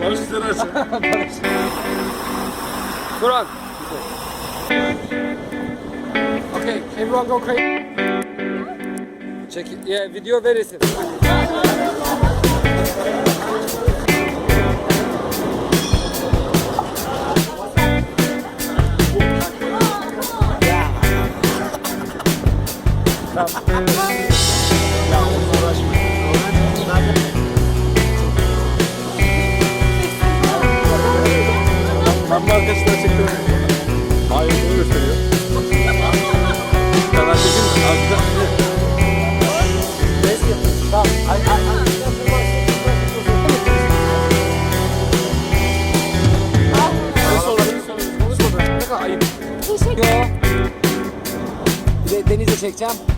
Barış Senersen. Burak. Okay, everyone go crazy. Check it. Yeah, video very simple. Ben bu arkadaşlar çektim. Hayır bunu gösteriyor. Ben çekeyim mi? Azıcık. Bir de denize çekeceğim.